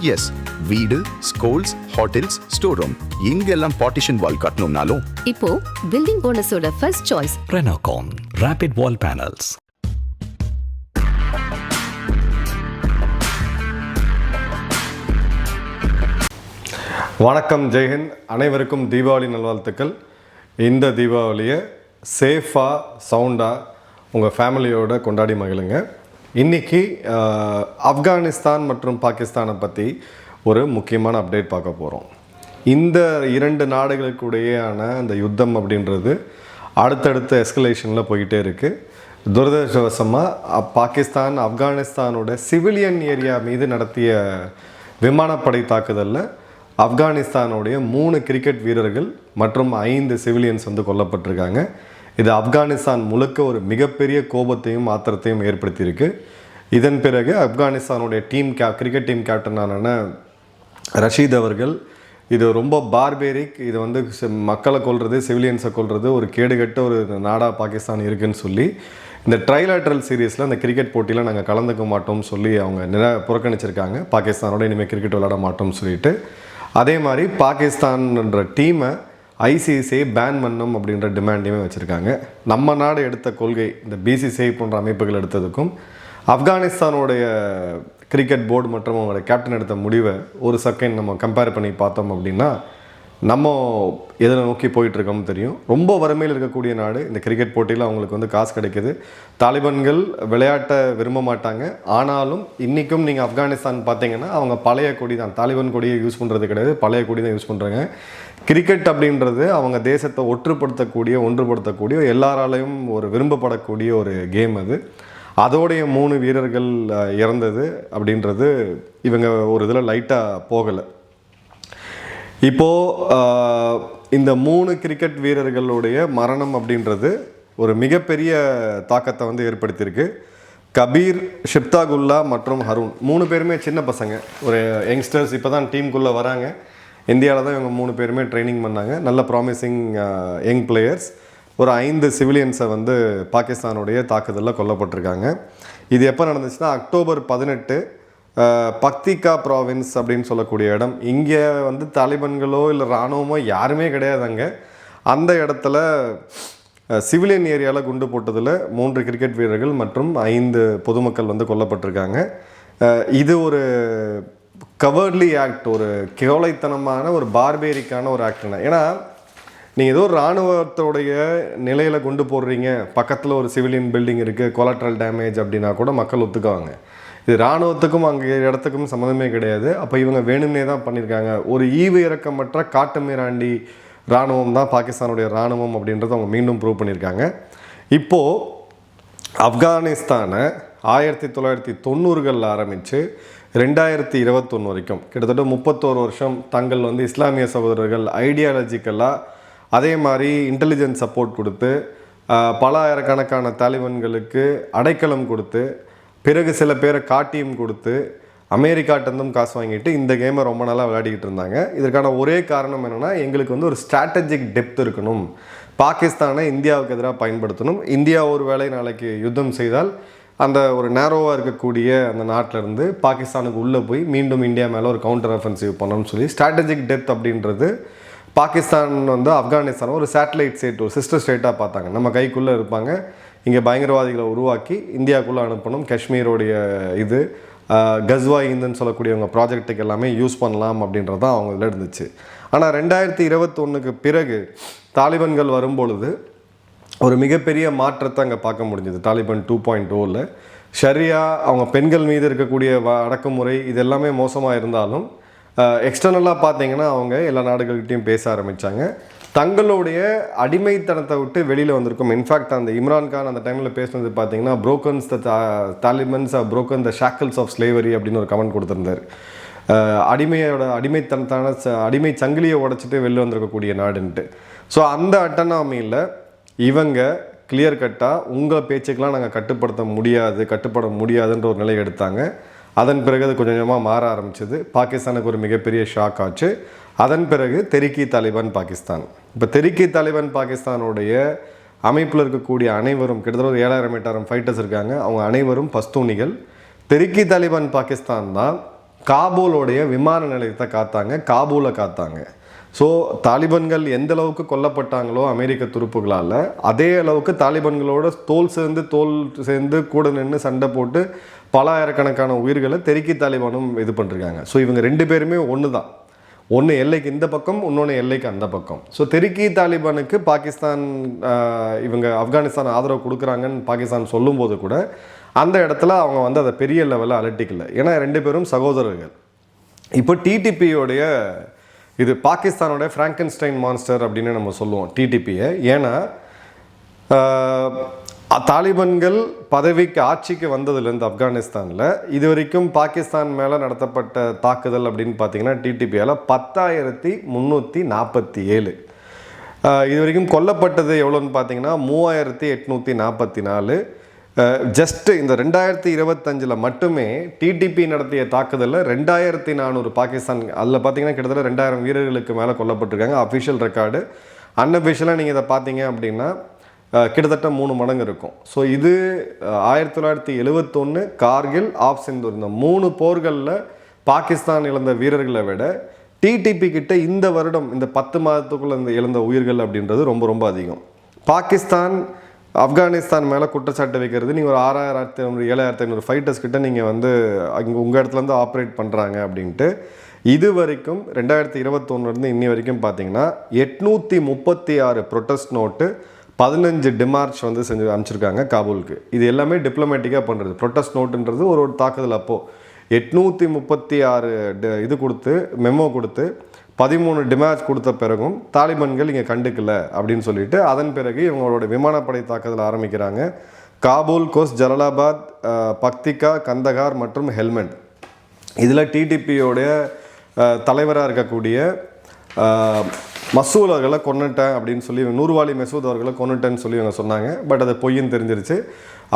S வீடு schools hotels store room இங்கெல்லாம் partition wall கட்டணும்னாலும். இப்போ building ஓனர்ஸோட first choice Renocon Rapid Wall Panels. வணக்கம் ஜெயஹிந்த் அனைவருக்கும் தீபாவளி நல்வாழ்த்துக்கள். இந்த தீபாவளியை சேஃபாக சவுண்டாக உங்கள் ஃபேமிலியோட கொண்டாடி மகிழுங்க. இன்றைக்கி ஆப்கானிஸ்தான் மற்றும் பாகிஸ்தானை பற்றி ஒரு முக்கியமான அப்டேட் பார்க்க போகிறோம் இந்த இரண்டு நாடுகளுக்குடையான அந்த யுத்தம் அப்படின்றது அடுத்தடுத்த எஸ்கலேஷனில் போயிட்டே இருக்குது துரதிருஷ்டவசமாக பாகிஸ்தான் ஆப்கானிஸ்தானோட சிவிலியன் ஏரியா மீது நடத்திய விமானப்படை தாக்குதலில் ஆப்கானிஸ்தானுடைய மூணு கிரிக்கெட் வீரர்கள் மற்றும் ஐந்து சிவிலியன்ஸ் வந்து கொல்லப்பட்டிருக்காங்க. இது ஆப்கானிஸ்தான் முழுக்க ஒரு மிகப்பெரிய கோபத்தையும் ஆத்திரத்தையும் ஏற்படுத்தியிருக்கு. இதன் பிறகு ஆப்கானிஸ்தானுடைய டீம் கே கிரிக்கெட் டீம் கேப்டனான ரஷீத் அவர்கள் இது ரொம்ப பார்பேரிக் இது வந்து மக்களை கொள்வது சிவிலியன்ஸை கொள்வது ஒரு கேடுகட்ட ஒரு நாடாக பாகிஸ்தான் இருக்குன்னு சொல்லி இந்த ட்ரைலாட்ரல் சீரீஸில் அந்த கிரிக்கெட் போட்டியில் நாங்கள் கலந்துக்க மாட்டோம்னு சொல்லி அவங்க நிர புறக்கணிச்சிருக்காங்க. பாகிஸ்தானோட இனிமேல் கிரிக்கெட் விளையாட மாட்டோம்னு சொல்லிட்டு. அதே மாதிரி பாகிஸ்தான்ன்ற டீமை ஐசிசிஐ பேன் பண்ணும் அப்படின்ற டிமாண்டையுமே வச்சுருக்காங்க. நம்ம நாடு எடுத்த கொள்கை இந்த பிசிசிஐ போன்ற அமைப்புகள் எடுத்ததுக்கும் ஆப்கானிஸ்தானுடைய கிரிக்கெட் போர்டு மற்றும் அவங்களோட கேப்டன் எடுத்த முடிவை ஒரு செகண்ட் நம்ம கம்பேர் பண்ணி பார்த்தோம் அப்படின்னா நம்ம எதை நோக்கி போயிட்டுருக்கோம்னு தெரியும். ரொம்ப வறுமையில் இருக்கக்கூடிய நாடு இந்த கிரிக்கெட் போட்டியில் அவங்களுக்கு வந்து காசு கிடைக்குது. தாலிபான்கள் விளையாட்டை விரும்ப மாட்டாங்க. ஆனாலும் இன்றைக்கும் நீங்கள் ஆப்கானிஸ்தான் பார்த்தீங்கன்னா அவங்க பழைய கொடி தான். தாலிபான் கொடியை யூஸ் பண்ணுறது கிடையாது. பழைய கொடி தான் யூஸ் பண்ணுறாங்க கிரிக்கெட் அப்படின்றது அவங்க தேசத்தை ஒற்றுப்படுத்தக்கூடிய ஒன்றுபடுத்தக்கூடிய எல்லாராலையும் ஒரு விரும்பப்படக்கூடிய ஒரு கேம் அது. அதோடைய மூணு வீரர்கள் இறந்தது அப்படின்றது இவங்க ஒரு இதில் லைட்டாக போகலை. இப்போது இந்த மூணு கிரிக்கெட் வீரர்களுடைய மரணம் அப்படின்றது ஒரு மிகப்பெரிய தாக்கத்தை வந்து ஏற்படுத்தியிருக்கு. கபீர் ஷிப்தாகுல்லா மற்றும் ஹருண் மூணு பேருமே சின்ன பசங்க. ஒரு யங்ஸ்டர்ஸ் இப்போ தான் டீமுக்குள்ளே வராங்க. இந்தியாவில் தான் இவங்க மூணு பேருமே ட்ரைனிங் பண்ணாங்க. நல்ல ப்ராமிசிங் யங் பிளேயர்ஸ். ஒரு ஐந்து சிவிலியன்ஸை வந்து பாகிஸ்தானுடைய தாக்குதலில் கொல்லப்பட்டிருக்காங்க. இது எப்போ நடந்துச்சுன்னா அக்டோபர் பதினெட்டு பக்திகா ப்ராவின்ஸ் அப்படின்னு சொல்லக்கூடிய இடம். இங்கே வந்து தாலிபன்களோ இல்லை இராணுவமோ யாருமே கிடையாது அங்கே. அந்த இடத்துல சிவிலியன் ஏரியாவில் குண்டு போட்டதில் மூன்று கிரிக்கெட் வீரர்கள் மற்றும் ஐந்து பொதுமக்கள் வந்து கொல்லப்பட்டிருக்காங்க. இது ஒரு கவர்லி ஆக்ட் ஒரு கேவலைத்தனமான ஒரு பார்பேரிக்கான ஒரு ஆக்ட்னா ஏன்னா நீங்கள் ஏதோ இராணுவத்தோடைய நிலையில் கொண்டு போடுறீங்க. பக்கத்தில் ஒரு சிவிலியன் பில்டிங் இருக்குது கொலாட்ரல் டேமேஜ் அப்படின்னா கூட மக்கள் ஒத்துக்குவாங்க. இது இராணுவத்துக்கும் அங்கே இடத்துக்கும் சம்மந்தமே கிடையாது. அப்போ இவங்க வேணும்னே தான் பண்ணியிருக்காங்க. ஒரு ஈவு இறக்கமற்ற காட்டுமிராண்டி இராணுவம் தான் பாகிஸ்தானுடைய இராணுவம் அப்படின்றத அவங்க மீண்டும் ப்ரூவ் பண்ணியிருக்காங்க. இப்போது ஆப்கானிஸ்தானை ஆயிரத்தி தொள்ளாயிரத்தி தொண்ணூறுகளில் ஆரம்பித்து ரெண்டாயிரத்தி இருபத்தொன்று வரைக்கும் கிட்டத்தட்ட முப்பத்தோரு வருஷம் தங்கள் வந்து இஸ்லாமிய சகோதரர்கள் ஐடியாலஜிக்கலாக அதே மாதிரி இன்டெலிஜென்ஸ் சப்போர்ட் கொடுத்து பல ஆயிரக்கணக்கான தாலிபான்களுக்கு அடைக்கலம் கொடுத்து பிறகு சில பேரை காட்டியும் கொடுத்து அமெரிக்காட்டந்தும் காசு வாங்கிட்டு இந்த கேமை ரொம்ப நாளாக விளையாடிக்கிட்டு இருந்தாங்க. இதற்கான ஒரே காரணம் என்னென்னா எங்களுக்கு வந்து ஒரு ஸ்ட்ராட்டஜிக் டெப்த் இருக்கணும். பாகிஸ்தானை இந்தியாவுக்கு எதிராக பயன்படுத்தணும். இந்தியா ஒரு வேளை நாளைக்கு யுத்தம் செய்தால் அந்த ஒரு நேரோவாக இருக்கக்கூடிய அந்த நாட்டிலேருந்து பாகிஸ்தானுக்கு உள்ளே போய் மீண்டும் இந்தியா மேலே ஒரு கவுண்டர் அஃபென்சிவ் பண்ணணும்னு சொல்லி ஸ்ட்ராட்டஜிக் டெப்த் அப்படின்றது பாகிஸ்தான் வந்து ஆப்கானிஸ்தான் ஒரு சேட்டலைட் ஸ்டேட் ஒரு சிஸ்டர் ஸ்டேட்டாக பார்த்தாங்க. நம்ம கைக்குள்ளே இருப்பாங்க. இங்கே பயங்கரவாதிகளை உருவாக்கி இந்தியாவுக்குள்ளே அனுப்பணும். காஷ்மீரோடைய இது கஸ்வா இந்துன்னு சொல்லக்கூடியவங்க ப்ராஜெக்ட்டுக்கு எல்லாமே யூஸ் பண்ணலாம் அப்படின்றது தான் அவங்க இதில் இருந்துச்சு. ஆனால் ரெண்டாயிரத்தி இருபத்தொன்றுக்கு பிறகு தாலிபான்கள் வரும்பொழுது ஒரு மிகப்பெரிய மாற்றத்தை அங்கே பார்க்க முடிஞ்சது. தாலிபான் டூ பாயிண்ட் டூவில் ஷரியா அவங்க பெண்கள் மீது இருக்கக்கூடிய வ- அடக்குமுறை இது எல்லாமே மோசமாக இருந்தாலும் எக்ஸ்டர்னலாக பார்த்தீங்கன்னா அவங்க எல்லா நாடுகள்கிட்டையும் பேச ஆரம்பித்தாங்க தங்களுடைய அடிமைத்தனத்தை விட்டு வெளியில் வந்திருக்கும். இன்ஃபேக்ட் அந்த இம்ரான் கான் அந்த டைமில் பேசினது பார்த்தீங்கன்னா broken the Talibans are broken the shackles of slavery அப்படின்னு ஒரு கமெண்ட் கொடுத்துருந்தார். Uh, அடிமையோட அடிமைத்தனத்தான ச- அடிமை சங்கிலியை உடைச்சிட்டு வெளில வந்திருக்கக்கூடிய நாடுன்ட்டு. ஸோ அந்த அட்டனாமியில் இவங்க கிளியர் கட்டாக உங்கள் பேச்சுக்கெலாம் நாங்கள் கட்டுப்படுத்த முடியாது கட்டுப்பட முடியாதுன்ற ஒரு நிலை எடுத்தாங்க. அதன் பிறகு அது கொஞ்சம் கொஞ்சமாக மாற ஆரம்பிச்சது. பாகிஸ்தானுக்கு ஒரு மிகப்பெரிய ஷாக் ஆச்சு. அதன் பிறகு தெரிக்கி தாலிபான் பாகிஸ்தான். இப்போ தெரிக்கி தாலிபான் பாகிஸ்தானுடைய அமைப்பில் இருக்கக்கூடிய அனைவரும் கிட்டத்தட்ட ஒரு ஏழாயிரம் எட்டாயிரம் ஃபைட்டர்ஸ் இருக்காங்க. அவங்க அனைவரும் பஸ்தூனிகள். தெரிக்கி தாலிபான் பாகிஸ்தான் தான் காபூலோடைய விமான நிலையத்தை காத்தாங்க காபூலை காத்தாங்க. ஸோ தாலிபான்கள் எந்த அளவுக்கு கொல்லப்பட்டாங்களோ அமெரிக்க துருப்புகளால் அதே அளவுக்கு தாலிபான்களோட தோல் சேர்ந்து தோல் சேர்ந்து கூட நின்று சண்டை போட்டு பல ஆயிரக்கணக்கான உயிர்களை தெருக்கி தாலிபானும் இது பண்ணிருக்காங்க. ஸோ இவங்க ரெண்டு பேருமே ஒன்று தான் ஒன்று எல்லைக்கு இந்த பக்கம் இன்னொன்று எல்லைக்கு அந்த பக்கம். ஸோ தெருக்கி தாலிபானுக்கு பாகிஸ்தான் இவங்க ஆப்கானிஸ்தான் ஆதரவு கொடுக்குறாங்கன்னு பாகிஸ்தான் சொல்லும்போது கூட அந்த இடத்துல அவங்க வந்து அதை பெரிய லெவலில் அலட்டிக்கல. ஏன்னா ரெண்டு பேரும் சகோதரர்கள். இப்போ டிடிபியோடைய இது பாகிஸ்தானோட ஃப்ராங்கன்ஸ்டைன் மான்ஸ்டர் அப்படின்னு நம்ம சொல்லுவோம் டிடிபியை ஏன்னா தாலிபன்கள் பதவிக்கு ஆட்சிக்கு வந்ததுலேருந்து ஆப்கானிஸ்தானில் இது வரைக்கும் பாகிஸ்தான் மேலே நடத்தப்பட்ட தாக்குதல் அப்படின்னு பார்த்தீங்கன்னா டிடிபியால் பத்தாயிரத்தி முந்நூற்றி நாற்பத்தி ஏழு. இது வரைக்கும் கொல்லப்பட்டது எவ்வளோன்னு பார்த்தீங்கன்னா மூவாயிரத்தி எட்நூற்றி நாற்பத்தி நாலு. ஜஸ்ட்டு இந்த ரெண்டாயிரத்தி இருபத்தஞ்சில் மட்டுமே டிடிபி நடத்திய தாக்குதலில் ரெண்டாயிரத்தி நானூறு பாகிஸ்தான் அதில் பார்த்தீங்கன்னா கிட்டத்தட்ட ரெண்டாயிரம் வீரர்களுக்கு மேலே கொல்லப்பட்டிருக்காங்க அஃபிஷியல் ரெக்கார்டு அன்அஃபிஷியலாக நீங்கள் இதை பார்த்தீங்க அப்படின்னா கிட்டத்தட்ட மூணு மடங்கு இருக்கும். ஸோ இது ஆயிரத்தி தொள்ளாயிரத்தி எழுவத்தொன்று கார்கில் ஆஃப் சிந்தூர் இந்த மூணு போர்களில் பாகிஸ்தான் இழந்த வீரர்களை விட டிடிபி கிட்ட இந்த வருடம் இந்த பத்து மாதத்துக்குள்ள இந்த இழந்த உயிர்கள் அப்படின்றது ரொம்ப ரொம்ப அதிகம். பாகிஸ்தான் ஆப்கானிஸ்தான் மேலே குற்றச்சாட்டு வைக்கிறது நீங்கள் ஒரு ஆறாயிரத்தி ஐநூறு ஏழாயிரத்தி ஐநூறு ஃபைட்டர்ஸ் கிட்ட நீங்கள் வந்து அங்கே உங்கள் இடத்துலேருந்து ஆப்ரேட் பண்ணுறாங்க அப்படின்ட்டு இது வரைக்கும் ரெண்டாயிரத்தி இருபத்தொன்னுலேருந்து இன்னி வரைக்கும் பார்த்தீங்கன்னா எட்நூற்றி முப்பத்தி ஆறு ப்ரொட்டஸ்ட் நோட்டு பதினஞ்சு டிமார்ச் வந்து செஞ்சு அனுப்பிச்சிருக்காங்க காபூலுக்கு. இது எல்லாமே டிப்ளமேட்டிக்காக பண்ணுறது ப்ரொட்டஸ்ட் நோட்டுன்றது ஒரு ஒரு தாக்குதல் அப்போது எட்நூற்றி முப்பத்தி ஆறு இது கொடுத்து மெமோ கொடுத்து பதிமூணு டிமார்ச் கொடுத்த பிறகும் தாலிபான்கள் இங்கே கண்டுக்கல அப்படின்னு சொல்லிட்டு அதன் பிறகு இவங்களோட விமானப்படை தாக்குதல் ஆரம்பிக்கிறாங்க. காபூல் கோஸ் ஜலலாபாத் பக்திகா கந்தகார் மற்றும் ஹெல்மெட். இதில் டிடிபியோடைய தலைவராக இருக்கக்கூடிய மசூல் அவர்களை கொன்னுட்டேன் அப்படின்னு சொல்லி நூறுவாளி நூறுவாலி மெசூத் அவர்களை கொன்னுட்டேன்னு சொல்லி இவங்க சொன்னாங்க. பட் அது பொய்ன்னு தெரிஞ்சிருச்சு.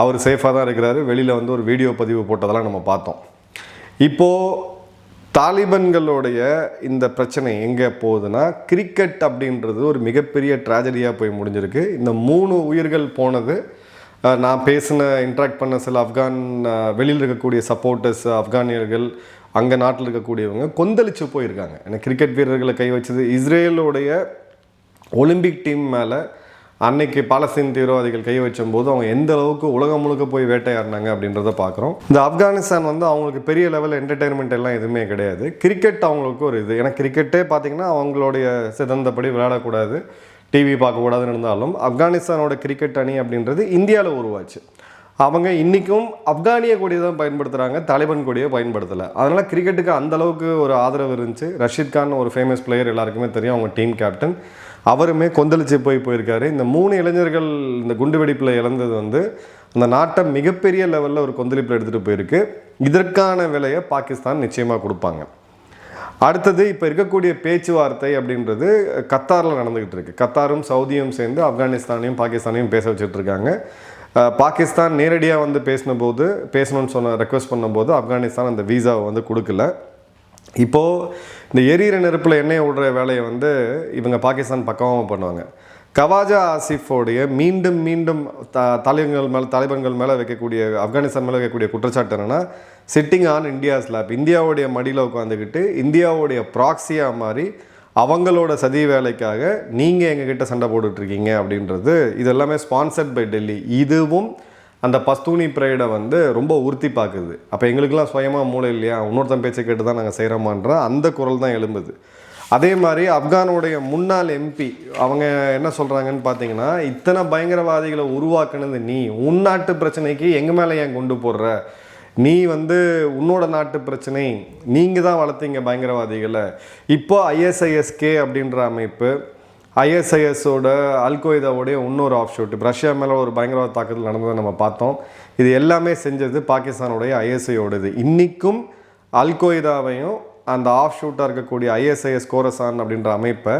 அவர் சேஃபாக தான் இருக்கிறாரு. வெளியில் வந்து ஒரு வீடியோ பதிவு போட்டதெல்லாம் நம்ம பார்த்தோம். இப்போது தாலிபன்களுடைய இந்த பிரச்சனை எங்கே போகுதுன்னா கிரிக்கெட் அப்படின்றது ஒரு மிகப்பெரிய ட்ராஜடியாக போய் முடிஞ்சிருக்கு. இந்த மூணு உயிர்கள் போனது நான் பேசின இன்ட்ராக்ட் பண்ண சில ஆப்கான் வெளியில் இருக்கக்கூடிய சப்போர்ட்டர்ஸ் ஆப்கானியர்கள் அங்கே நாட்டில் இருக்கக்கூடியவங்க கொந்தளிச்சு போயிருக்காங்க. ஏன்னா கிரிக்கெட் வீரர்களை கை வச்சது இஸ்ரேலுடைய ஒலிம்பிக் டீம் மேலே அன்னைக்கு பாலஸ்தீன் தீவிரவாதிகள் கை வச்சும்போது அவங்க எந்த அளவுக்கு உலகம் முழுக்க போய் வேட்டையாடினாங்க அப்படின்றத பார்க்குறோம் இந்த ஆப்கானிஸ்தான் வந்து அவங்களுக்கு பெரிய லெவல் என்டர்டெயின்மெண்ட் எல்லாம் எதுவுமே கிடையாது. கிரிக்கெட் அவங்களுக்கு ஒரு இது. ஏன்னா கிரிக்கெட்டே பார்த்திங்கன்னா அவங்களுடைய சிதந்தப்படி விளையாடக்கூடாது. டிவி பார்க்கக்கூடாதுன்னு இருந்தாலும் ஆப்கானிஸ்தானோட கிரிக்கெட் அணி அப்படின்றது இந்தியாவில் உருவாச்சு. அவங்க இன்றைக்கும் ஆப்கானிய கொடியை தான் பயன்படுத்துகிறாங்க தாலிபான் கொடியை பயன்படுத்தலை. அதனால் கிரிக்கெட்டுக்கு அந்த அளவுக்கு ஒரு ஆதரவு இருந்துச்சு. ரஷீத் கான் ஒரு ஃபேமஸ் பிளேயர் எல்லாருக்குமே தெரியும். அவங்க டீம் கேப்டன் அவருமே கொந்தளிச்சு போய் போயிருக்காரு. இந்த மூணு இளைஞர்கள் இந்த குண்டுவெடிப்பில் இழந்தது வந்து அந்த நாட்டை மிகப்பெரிய லெவலில் ஒரு கொந்தளிப்பில் எடுத்துகிட்டு போயிருக்கு. இதற்கான விலையை பாகிஸ்தான் நிச்சயமாக கொடுப்பாங்க. அடுத்தது இப்போ இருக்கக்கூடிய பேச்சுவார்த்தை அப்படின்றது கத்தாரில் நடந்துக்கிட்டு இருக்கு. கத்தாரும் சவுதியும் சேர்ந்து ஆப்கானிஸ்தானையும் பாகிஸ்தானையும் பேச வச்சுட்டு இருக்காங்க. பாகிஸ்தான் நேரடியாக வந்து பேசின போது பேசணும்னு சொன்ன ரெக்வஸ்ட் பண்ணும்போது ஆப்கானிஸ்தான் அந்த வீசாவை வந்து கொடுக்கல. இப்போது இந்த எரியிற நெருப்பில் எண்ணெய் விடுற வேலையை வந்து இவங்க பாகிஸ்தான் பக்கமாக பண்ணுவாங்க. கவாஜா ஆசிஃபோடைய மீண்டும் மீண்டும் த தலைவர்கள் மேலே தலைவர்கள் மேலே வைக்கக்கூடிய ஆப்கானிஸ்தான் மேலே வைக்கக்கூடிய குற்றச்சாட்டு என்னென்னா சிட்டிங் ஆன் இந்தியாஸ் லேப் இந்தியாவுடைய மடியில் உட்காந்துக்கிட்டு இந்தியாவுடைய ப்ராக்சியாக மாதிரி அவங்களோட சதி வேலைக்காக நீங்கள் எங்ககிட்ட சண்டை போட்டுட்டு இருக்கீங்க அப்படின்றது இது எல்லாமே ஸ்பான்சர்ட் பை டெல்லி இதுவும் அந்த பஸ்தூனி ப்ரைடை வந்து ரொம்ப உறுத்தி பார்க்குது. அப்போ எங்களுக்கெல்லாம் சுயமாக மூளை இல்லையா? இன்னொருத்தன் பேச்சை கேட்டு தான் நாங்கள் செய்கிறோமான்ற அந்த குரல் தான் எழும்புது. அதே மாதிரி ஆப்கானுடைய முன்னாள் எம்பி அவங்க என்ன சொல்கிறாங்கன்னு பார்த்தீங்கன்னா இத்தனை பயங்கரவாதிகளை உருவாக்குனது நீ உன் நாட்டு பிரச்சனைக்கு எங்கள் மேலே ஏன் கொண்டு போடுற? நீ வந்து உன்னோட நாட்டு பிரச்சனை நீங்கள் தான் வளர்த்தீங்க பயங்கரவாதிகளை. இப்போ ஐஎஸ்ஐஎஸ்கே அப்படின்ற அமைப்பு ஐஎஸ்ஐஎஸோட அல்கொய்தாவோடைய இன்னொரு ஆஃப் ஷூட் ரஷ்யா மேலே ஒரு பயங்கரவாத தாக்குதல் நடந்ததை நம்ம பார்த்தோம். இது எல்லாமே செஞ்சது பாகிஸ்தானுடைய ஐஎஸ்ஐயோடது இன்றைக்கும் அல்கொய்தாவையும் அந்த ஆஃப் ஷூட்டாக இருக்கக்கூடிய ஐஎஸ்ஐஎஸ் கோரசான் அப்படின்ற அமைப்பை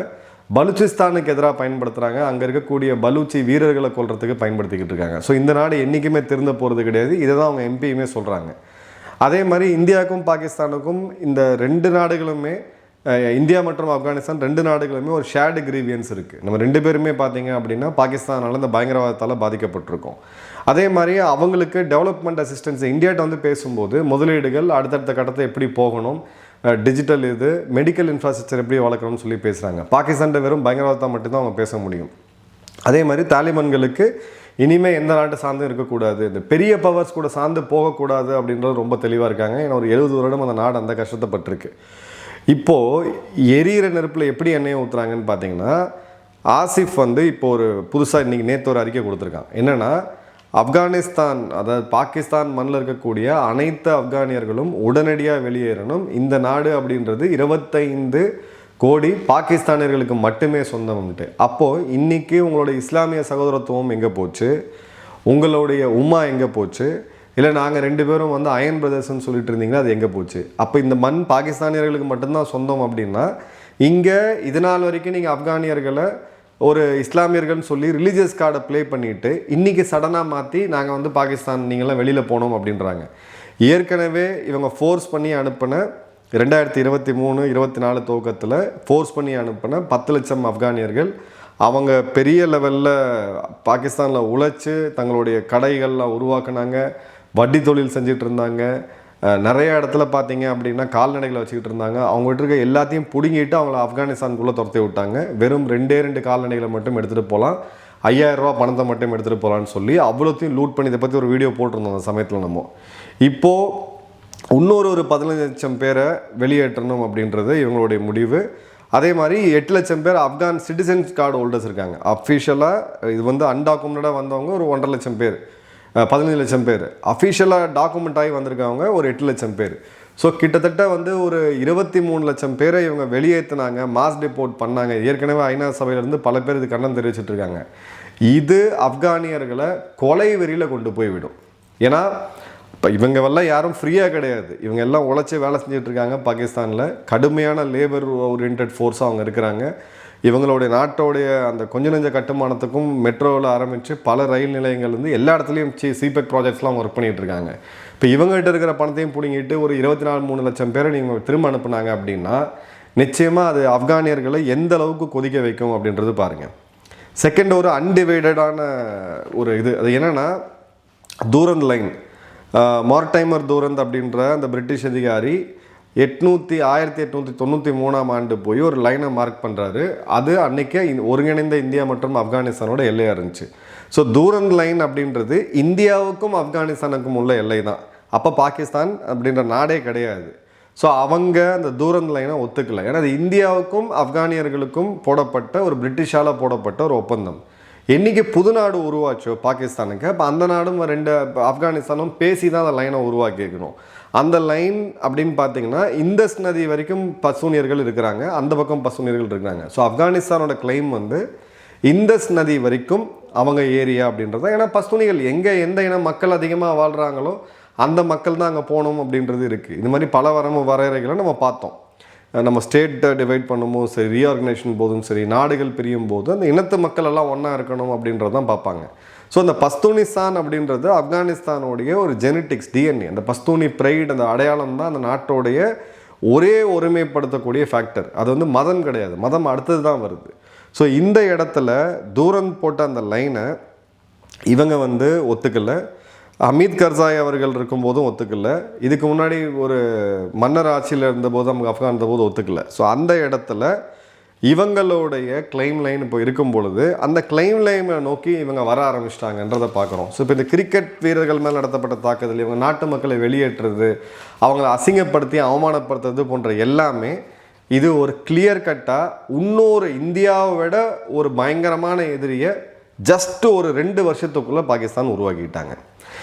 பலூச்சிஸ்தானுக்கு எதிராக பயன்படுத்துகிறாங்க அங்கே இருக்கக்கூடிய பலூச்சி வீரர்களை கொள்றதுக்கு பயன்படுத்திக்கிட்டு இருக்காங்க. ஸோ இந்த நாடு என்றைக்குமே திருந்த போகிறது கிடையாது. இதை தான் அவங்க எம்பியுமே சொல்கிறாங்க அதே மாதிரி இந்தியாவுக்கும் பாகிஸ்தானுக்கும் இந்த ரெண்டு நாடுகளுமே இந்தியா மற்றும் ஆப்கானிஸ்தான் ரெண்டு நாடுகளுமே ஒரு ஷேர்டு கிரீவியன்ஸ் இருக்குது நம்ம ரெண்டு பேருமே பார்த்தீங்க அப்படின்னா பாகிஸ்தானால் இந்த பயங்கரவாதத்தால் பாதிக்கப்பட்டிருக்கோம். அதே மாதிரி அவங்களுக்கு டெவலப்மெண்ட் அசிஸ்டன்ஸ் இந்தியாட்ட வந்து பேசும்போது முதலீடுகள் அடுத்தடுத்த கட்டத்தை எப்படி போகணும் டிஜிட்டல் இது மெடிக்கல் இன்ஃப்ராஸ்ட்ரக்சர் எப்படி வளர்க்கணும்னு சொல்லி பேசுகிறாங்க பாகிஸ்தான்கிட்ட வெறும் பயங்கரவாதத்தை மட்டும்தான் அவங்க பேச முடியும். அதே மாதிரி தாலிபான்களுக்கு இனிமேல் எந்த நாட்டை சார்ந்தும் இருக்கக்கூடாது. இந்த பெரிய பவர்ஸ் கூட சார்ந்து போகக்கூடாது அப்படின்றது ரொம்ப தெளிவாக இருக்காங்க. ஏன்னா ஒரு எழுபது வருடம் அந்த நாடு அந்த கஷ்டத்தைப்பட்டிருக்கு. இப்போது எரியிற நெருப்பில் எப்படி எண்ணெயை ஊற்றுறாங்கன்னு பார்த்தீங்கன்னா ஆசிஃப் வந்து இப்போ ஒரு புதுசாக இன்றைக்கி நேற்று ஒரு அறிக்கை கொடுத்துருக்கான். என்னென்னா ஆப்கானிஸ்தான் அதாவது பாகிஸ்தான் மண்ணில் இருக்கக்கூடிய அனைத்து ஆப்கானியர்களும் உடனடியாக வெளியேறணும். இந்த நாடு அப்படின்றது இருபத்தைந்து கோடி பாகிஸ்தானியர்களுக்கு மட்டுமே சொந்தம்ன்ட்டு. அப்போது இன்றைக்கி உங்களோட இஸ்லாமிய சகோதரத்துவம் எங்கே போச்சு? உங்களுடைய உமா எங்கே போச்சு? இல்லை நாங்கள் ரெண்டு பேரும் வந்து அயன் பிரதர்ஸ்ன்னு சொல்லிட்டு இருந்தீங்கன்னா அது எங்கே போச்சு? அப்போ இந்த மண் பாகிஸ்தானியர்களுக்கு மட்டும்தான் சொந்தம் அப்படின்னா இங்கே இது நாள் வரைக்கும் நீங்கள் ஆப்கானியர்களை ஒரு இஸ்லாமியர்கள்னு சொல்லி ரிலீஜியஸ் கார்டை ப்ளே பண்ணிவிட்டு இன்றைக்கி சடனாக மாற்றி நாங்கள் வந்து பாகிஸ்தான் நீங்களாம் வெளியில் போனோம் அப்படின்றாங்க. ஏற்கனவே இவங்க ஃபோர்ஸ் பண்ணி அனுப்பின ரெண்டாயிரத்தி இருபத்தி மூணு இருபத்தி நாலு துவக்கத்தில் ஃபோர்ஸ் பண்ணி அனுப்பின பத்து லட்சம் ஆப்கானியர்கள் அவங்க பெரிய லெவலில் பாகிஸ்தானில் உழைச்சி தங்களுடைய கடைகள்லாம் உருவாக்குனாங்க வட்டி தொழில் செஞ்சுட்டு இருந்தாங்க. நிறைய இடத்துல பார்த்தீங்க அப்படின்னா கால்நடைகளை வச்சுக்கிட்டு இருந்தாங்க. அவங்ககிட்ட இருக்க எல்லாத்தையும் பிடுங்கிட்டு அவங்கள ஆப்கானிஸ்தானுக்குள்ளே துரத்தி விட்டாங்க. வெறும் ரெண்டே ரெண்டு கால்நடைகளை மட்டும் எடுத்துகிட்டு போகலாம். ஐயாயிரம் ரூபா பணத்தை மட்டும் எடுத்துகிட்டு போகலான்னு சொல்லி அவ்வளோத்தையும் லூட் பண்ணி இதை பற்றி ஒரு வீடியோ போட்டிருந்தோம் அந்த சமயத்தில் நம்ம. இப்போது இன்னொரு ஒரு பதினஞ்சு லட்சம் பேரை வெளியேற்றணும் அப்படின்றது இவங்களுடைய முடிவு. அதே மாதிரி எட்டு லட்சம் பேர் ஆப்கான் சிட்டிசன்ஸ் கார்டு ஹோல்டர்ஸ் இருக்காங்க. அஃபிஷியலாக இது வந்து அன்டாக்குமெண்டாக வந்தவங்க ஒரு ஒன்றரை லட்சம் பேர். பதினஞ்சு லட்சம் பேர். அஃபிஷியலாக டாக்குமெண்ட் ஆகி வந்திருக்கவங்க ஒரு எட்டு லட்சம் பேர். ஸோ கிட்டத்தட்ட வந்து ஒரு இருபத்தி மூணு லட்சம் பேரை இவங்க வெளியேற்றினாங்க மாஸ் டிப்போர்ட் பண்ணாங்க. ஏற்கனவே ஐநா சபையிலேருந்து பல பேர் இது கண்டனம் தெரிவிச்சிட்டு இருக்காங்க. இது ஆப்கானியர்களை கொலை வெறியில் கொண்டு போய்விடும் ஏன்னா இப்போ இவங்க எல்லாம் யாரும் ஃப்ரீயாக கிடையாது. இவங்க எல்லாம் உழைச்சி வேலை செஞ்சுட்டு இருக்காங்க பாகிஸ்தானில். கடுமையான லேபர் ஓரியன்ட் ஃபோர்ஸாக அவங்க இருக்கிறாங்க. இவங்களுடைய நாட்டோடைய அந்த கொஞ்ச நெஞ்ச கட்டுமானத்துக்கும் மெட்ரோவில் ஆரம்பித்து பல ரயில் நிலையங்கள் வந்து எல்லா இடத்துலையும் சி சிபெக் ப்ராஜெக்ட்ஸ்லாம் ஒர்க் பண்ணிகிட்டு இருக்காங்க. இப்போ இவங்ககிட்ட இருக்கிற பணத்தையும் பிடிங்கிட்டு ஒரு இருபத்தி நாலு மூணு லட்சம் பேரை நீங்கள் திரும்ப அனுப்புனாங்க அப்படின்னா நிச்சயமாக அது ஆப்கானியர்களை எந்த அளவுக்கு கொதிக்க வைக்கும் அப்படின்றது பாருங்கள் செகண்ட் ஒரு அன்டிவைடடான ஒரு இது. அது என்னென்னா தூரந்த் லைன். மார்டைமர் தூரந்த் அப்படின்ற அந்த பிரிட்டிஷ் அதிகாரி எட்நூற்றி ஆயிரத்தி எட்நூற்றி தொண்ணூற்றி மூணாம் ஆண்டு போய் ஒரு லைனை மார்க் பண்ணுறாரு அது அன்றைக்கே இந்- ஒருங்கிணைந்த இந்தியா மற்றும் ஆப்கானிஸ்தானோட எல்லையாக இருந்துச்சு. ஸோ தூரன் லைன் அப்படின்றது இந்தியாவுக்கும் ஆப்கானிஸ்தானுக்கும் உள்ள எல்லை தான். அப்போ பாகிஸ்தான் அப்படின்ற நாடே கிடையாது. ஸோ அவங்க அந்த தூரன் லைனை ஒத்துக்கல. ஏன்னா அது இந்தியாவுக்கும் ஆப்கானியர்களுக்கும் போடப்பட்ட ஒரு பிரிட்டிஷால் போடப்பட்ட ஒரு ஒப்பந்தம். என்றைக்கு புது நாடு உருவாச்சோ பாகிஸ்தானுக்கு அப்போ அந்த நாடும் ரெண்டு ஆப்கானிஸ்தானும் பேசி தான் அந்த லைனை உருவாக்கிக்கணும் அந்த லைன் அப்படின்னு பார்த்தீங்கன்னா இந்தஸ் நதி வரைக்கும் பசூனியர்கள் இருக்கிறாங்க. அந்த பக்கம் பசூனியர்கள் இருக்கிறாங்க. ஸோ ஆப்கானிஸ்தானோட கிளைம் வந்து இந்தஸ் நதி வரைக்கும் அவங்க ஏரியா அப்படின்றது ஏன்னா பசுனிகள் எங்கே எந்த இன மக்கள் அதிகமாக வாழ்கிறாங்களோ அந்த மக்கள் தான் அங்கே போகணும் அப்படின்றது இருக்குது இது மாதிரி பல வரம்பு வரையறைகளை நம்ம பார்த்தோம். நம்ம ஸ்டேட்டை டிவைட் பண்ணும்போது சரி ரீஆர்கனைசேஷன் போதும் சரி நாடுகள் பிரியும் போது அந்த இனத்து மக்கள் எல்லாம் ஒன்றா இருக்கணும் அப்படின்றது தான் பார்ப்பாங்க. ஸோ அந்த பஸ்தூனிஸ்தான் அப்படின்றது ஆப்கானிஸ்தானோடைய ஒரு ஜெனட்டிக்ஸ் டிஎன்ஏ அந்த பஸ்தூனி ப்ரைட் அந்த அடையாளம் தான் அந்த நாட்டோடைய ஒரே ஒருமைப்படுத்தக்கூடிய ஃபேக்டர் அது வந்து மதம் கிடையாது. மதம் அடுத்தது தான் வருது. ஸோ இந்த இடத்துல தூரம் போட்ட அந்த லைனை இவங்க வந்து ஒத்துக்கலை. அமித் கர்சாய் அவர்கள் இருக்கும்போதும் ஒத்துக்கல. இதுக்கு முன்னாடி ஒரு மன்னர் ஆட்சியில் இருந்தபோது நமக்கு ஆப்கான் இருந்தபோது ஒத்துக்கல. ஸோ அந்த இடத்துல இவங்களுடைய கிளைம் லைன் இப்போ இருக்கும் பொழுது அந்த கிளைம் லைனை நோக்கி இவங்க வர ஆரம்பிச்சிட்டாங்கன்றதை பார்க்குறோம். ஸோ இப்போ இந்த கிரிக்கெட் வீரர்கள் மேல் நடத்தப்பட்ட தாக்குதல் இவங்க நாட்டு மக்களை வெளியேற்றுறது அவங்கள அசிங்கப்படுத்தி அவமானப்படுத்துறது போன்ற எல்லாமே இது ஒரு கிளியர் கட்டாக இன்னொரு இந்தியாவை விட ஒரு பயங்கரமான எதிரியை ஜஸ்ட் ஒரு ரெண்டு வருஷத்துக்குள்ளே பாகிஸ்தான் உருவாக்கிட்டாங்க.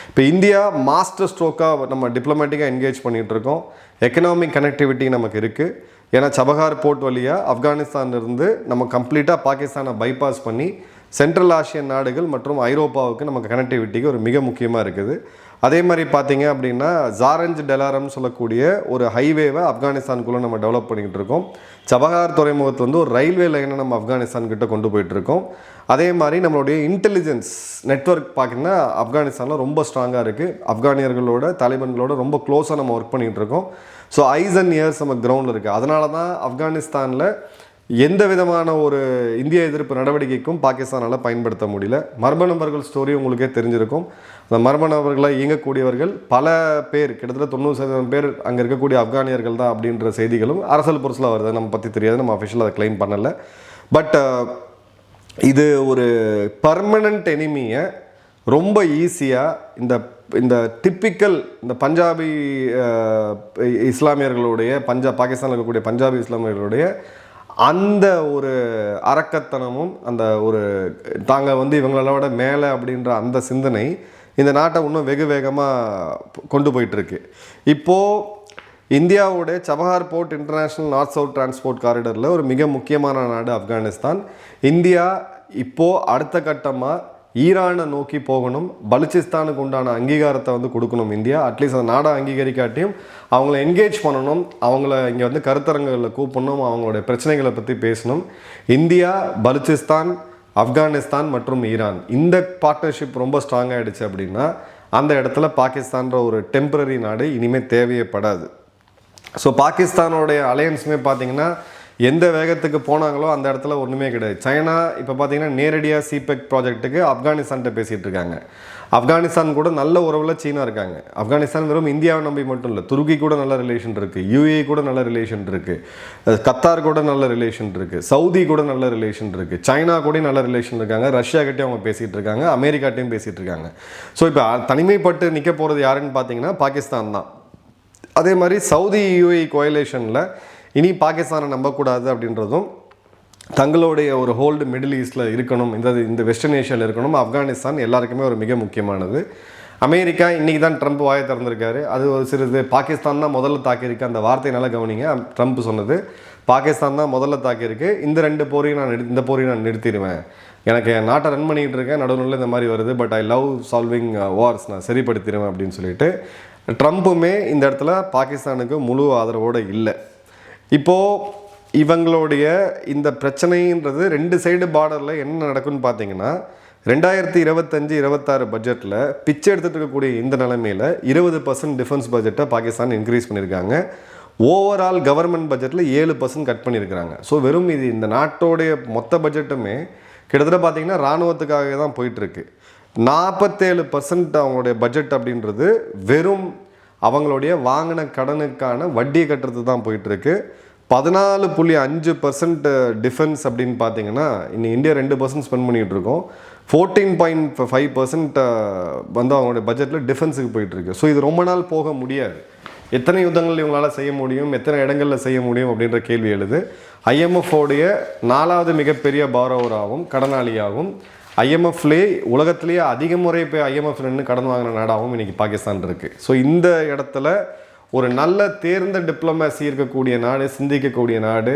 இப்போ இந்தியா மாஸ்டர் ஸ்ட்ரோக்காக நம்ம டிப்ளமேட்டிக்காக என்கேஜ் பண்ணிகிட்ருக்கோம் எக்கனாமிக் கனெக்டிவிட்டி நமக்கு இருக்குது ஏன்னா சபஹார் போர்ட் வழியாக ஆப்கானிஸ்தானிலிருந்து நம்ம கம்ப்ளீட்டாக பாகிஸ்தானை பைபாஸ் பண்ணி சென்ட்ரல் ஆசியன் நாடுகள் மற்றும் ஐரோப்பாவுக்கு நமக்கு கனெக்டிவிட்டிக்கு ஒரு மிக முக்கியமாக இருக்குது. அதே மாதிரி பார்த்தீங்க அப்படின்னா ஜாரஞ்ச் டெலாரம் சொல்லக்கூடிய ஒரு ஹைவேவை ஆப்கானிஸ்தானுக்குள்ளே நம்ம டெவலப் பண்ணிக்கிட்டு இருக்கோம். சபஹார் துறைமுகத்தில் வந்து ஒரு ரயில்வே லைனை நம்ம ஆப்கானிஸ்தான் கிட்ட கொண்டு போயிட்டுருக்கோம் அதே மாதிரி நம்மளுடைய இன்டெலிஜென்ஸ் நெட்வொர்க் பார்த்தீங்கன்னா ஆப்கானிஸ்தானில் ரொம்ப ஸ்ட்ராங்காக இருக்குது ஆப்கானியர்களோட தாலிபன்களோட ரொம்ப க்ளோஸாக நம்ம ஒர்க் பண்ணிகிட்டு இருக்கோம். ஸோ ஐஸ் அண்ட் இயர்ஸ் நம்ம கிரவுண்டில் இருக்குது அதனால தான் ஆப்கானிஸ்தானில் எந்த விதமான ஒரு இந்திய எதிர்ப்பு நடவடிக்கைக்கும் பாகிஸ்தானால் பயன்படுத்த முடியல. மர்ம நபர்கள் ஸ்டோரி உங்களுக்கே தெரிஞ்சிருக்கும். அந்த மர்ம நபர்களை இயங்கக்கூடியவர்கள் பல பேர் கிட்டத்தட்ட தொண்ணூறு சதவீதம் பேர் அங்கே இருக்கக்கூடிய ஆப்கானியர்கள் தான் அப்படின்ற செய்திகளும் அரசல் பொருசில் வருது. நம்ம பற்றி தெரியாது. நம்ம அஃபிஷியலாக அதை க்ளைம் பண்ணலை. பட் இது ஒரு பர்மனண்ட் எனிமியை ரொம்ப ஈஸியாக இந்த இந்த டிப்பிக்கல் இந்த பஞ்சாபி இஸ்லாமியர்களுடைய பஞ்சா பாகிஸ்தானில் இருக்கக்கூடிய பஞ்சாபி இஸ்லாமியர்களுடைய அந்த ஒரு அரக்கத்தனமும் அந்த ஒரு தாங்க வந்து இவங்கள விட மேலே அப்படின்ற அந்த சிந்தனை இந்த நாட்டை இன்னும் வெகு வேகமாக கொண்டு போயிட்டுருக்கு. இப்போது இந்தியாவுடைய Chabahar port international north south transport காரிடரில் ஒரு மிக முக்கியமான நாடு ஆப்கானிஸ்தான். இந்தியா இப்போது அடுத்த கட்டமாக ஈரானை நோக்கி போகணும் பலுச்சிஸ்தானுக்கு உண்டான அங்கீகாரத்தை வந்து கொடுக்கணும் இந்தியா. அட்லீஸ்ட் அந்த நாடை அங்கீகரிக்காட்டியும் அவங்கள என்கேஜ் பண்ணணும் அவங்கள இங்கே வந்து கருத்தரங்குகளில் கூப்பிடணும் அவங்களுடைய பிரச்சனைகளை பற்றி பேசணும். இந்தியா பலுச்சிஸ்தான் ஆப்கானிஸ்தான் மற்றும் ஈரான். இந்த பார்ட்னர்ஷிப் ரொம்ப ஸ்ட்ராங் ஆகிடுச்சு அப்படின்னா அந்த இடத்துல பாகிஸ்தான்ற ஒரு டெம்பரரி நாடு இனிமேல் தேவையப்படாது ஸோ பாகிஸ்தானோடைய அலையன்ஸுமே பார்த்தீங்கன்னா எந்த வேகத்துக்கு போனாங்களோ அந்த இடத்துல ஒன்றுமே கிடையாது. சைனா இப்போ பார்த்தீங்கன்னா நேரடியாக சிபெக் ப்ராஜெக்ட்டுக்கு ஆப்கானிஸ்தான்கிட்ட பேசிகிட்டு இருக்காங்க. ஆப்கானிஸ்தான் கூட நல்ல உறவில் சீனா இருக்காங்க. ஆப்கானிஸ்தான் வெறும் இந்தியாவை நம்பி மட்டும் இல்லை துருக்கி கூட நல்ல ரிலேஷன் இருக்குது யூஏ கூட நல்ல ரிலேஷன் இருக்குது கத்தார் கூட நல்ல ரிலேஷன் இருக்குது சவுதி கூட நல்ல ரிலேஷன் இருக்குது சைனா கூட நல்ல ரிலேஷன் இருக்காங்க ரஷ்யா கிட்டே அவங்க பேசிகிட்டு இருக்காங்க அமெரிக்காட்டையும் பேசிகிட்டு இருக்காங்க. ஸோ இப்போ தனிமைப்பட்டு நிற்க போகிறது யாருன்னு பார்த்தீங்கன்னா பாகிஸ்தான் தான். அதே மாதிரி சவுதி யூஏ கோயலேஷனில் இனி பாகிஸ்தானை நம்பக்கூடாது அப்படின்றதும் தங்களுடைய ஒரு ஹோல்டு மிடில் ஈஸ்டில் இருக்கணும். இந்த இந்த வெஸ்டர்ன் ஏஷியாவில் இருக்கணும். ஆப்கானிஸ்தான் எல்லாருக்குமே ஒரு மிக முக்கியமானது. அமெரிக்கா இன்றைக்கி தான் ட்ரம்ப் வாயை திறந்திருக்காரு. அது ஒரு சிறிது பாகிஸ்தான் தான் முதல்ல தாக்கியிருக்கு. அந்த வார்த்தை கவனிங்க. ட்ரம்ப் சொன்னது பாகிஸ்தான் தான் முதல்ல தாக்கியிருக்கு. இந்த ரெண்டு போரையும் நான் நிறு- இந்த போரையும் நான் நிறுத்திடுவேன். எனக்கு என் நாட்டை ரன் பண்ணிகிட்டு இருக்கேன். நடுவில் இந்த மாதிரி வருது. But I love solving wars நான் சரிப்படுத்திடுவேன் அப்படின்னு சொல்லிட்டு ட்ரம்ப்புமே இந்த இடத்துல பாகிஸ்தானுக்கு முழு ஆதரவோடு இல்லை. இப்போது இவங்களுடைய இந்த பிரச்சனைன்றது ரெண்டு சைடு பார்டரில் என்ன நடக்கும்னு பார்த்தீங்கன்னா ரெண்டாயிரத்தி இருபத்தஞ்சு இருபத்தாறு பட்ஜெட்டில் பிச்சை எடுத்துகிட்டு இருக்கக்கூடிய இந்த நிலைமையில் இருபது பர்சன்ட் டிஃபென்ஸ் பட்ஜெட்டை பாகிஸ்தான் இன்க்ரீஸ் பண்ணியிருக்காங்க. ஓவரால் கவர்மெண்ட் பட்ஜெட்டில் ஏழு பர்சன்ட் கட் பண்ணியிருக்கிறாங்க. ஸோ வெறும் இது இந்த நாட்டோடைய மொத்த பட்ஜெட்டுமே கிட்டத்தட்ட பார்த்திங்கன்னா இராணுவத்துக்காக தான் போயிட்டுருக்கு. நாற்பத்தேழு பர்சன்ட் அவங்களுடைய பட்ஜெட் அப்படின்றது வெறும் அவங்களுடைய வாங்கின கடனுக்கான வட்டியை கட்டுறது தான் போயிட்டுருக்கு. பதினாலு புள்ளி அஞ்சு பர்சன்ட் டிஃபென்ஸ் அப்படின்னு பார்த்தீங்கன்னா இன்னும் இந்தியா ரெண்டு பர்சன்ட் ஸ்பெண்ட் பண்ணிகிட்டு இருக்கோம் ஃபோர்டீன் பாயிண்ட் ஃபைவ் பர்சன்ட் வந்து அவங்களுடைய பட்ஜெட்டில் டிஃபென்ஸுக்கு போயிட்டுருக்கு. ஸோ இது ரொம்ப நாள் போக முடியாது. எத்தனை யுத்தங்கள் இவங்களால் செய்ய முடியும் எத்தனை இடங்களில் செய்ய முடியும் அப்படின்ற கேள்வி எழுது. IMF உடைய நாலாவது மிகப்பெரிய பாரோவராகவும் கடனாளியாகவும் ஐஎம்எஃப்லே உலகத்திலேயே அதிக முறை போய் ஐஎம்எஃப் நின்று கடன் வாங்கின நாடாகவும் இன்றைக்கி பாகிஸ்தான் இருக்குது ஸோ இந்த இடத்துல ஒரு நல்ல தேர்ந்த டிப்ளமேசி இருக்கக்கூடிய நாடு சிந்திக்கக்கூடிய நாடு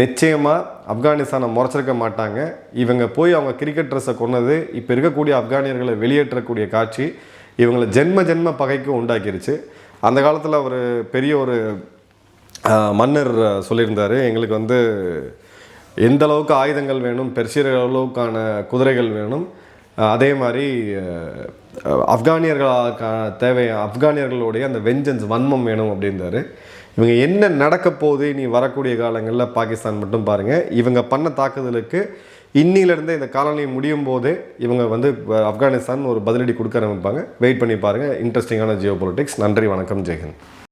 நிச்சயமாக ஆப்கானிஸ்தானை முறைச்சிருக்க மாட்டாங்க. இவங்க போய் அவங்க கிரிக்கெட் ட்ரெஸ்ஸை கொன்னது இப்போ இருக்கக்கூடிய ஆப்கானியர்களை வெளியேற்றக்கூடிய காட்சி இவங்களை ஜென்ம ஜென்ம பகைக்கு உண்டாக்கிருச்சு. அந்த காலத்தில் ஒரு பெரிய ஒரு மன்னர் சொல்லியிருந்தார். எங்களுக்கு வந்து எந்த அளவுக்கு ஆயுதங்கள் வேணும் பெர்சியர் அளவுக்கான குதிரைகள் வேணும் அதே மாதிரி ஆப்கானியர்களுக்கான தேவை ஆப்கானியர்களுடைய அந்த வெஞ்சன்ஸ் வன்மம் வேணும் அப்படின்றாரு. இவங்க என்ன நடக்க போகுது நீ வரக்கூடிய காலங்களில் பாகிஸ்தான் மட்டும் பாருங்கள் இவங்க பண்ண தாக்குதலுக்கு இன்னிலிருந்தே இந்த காலனி முடியும் போதே இவங்க வந்து ஆப்கானிஸ்தான் ஒரு பதிலடி கொடுக்க ஆரம்பிப்பாங்க. வெயிட் பண்ணி பாருங்கள் இன்ட்ரெஸ்டிங்கான ஜியோ நன்றி வணக்கம் ஜெயஹிந்த்.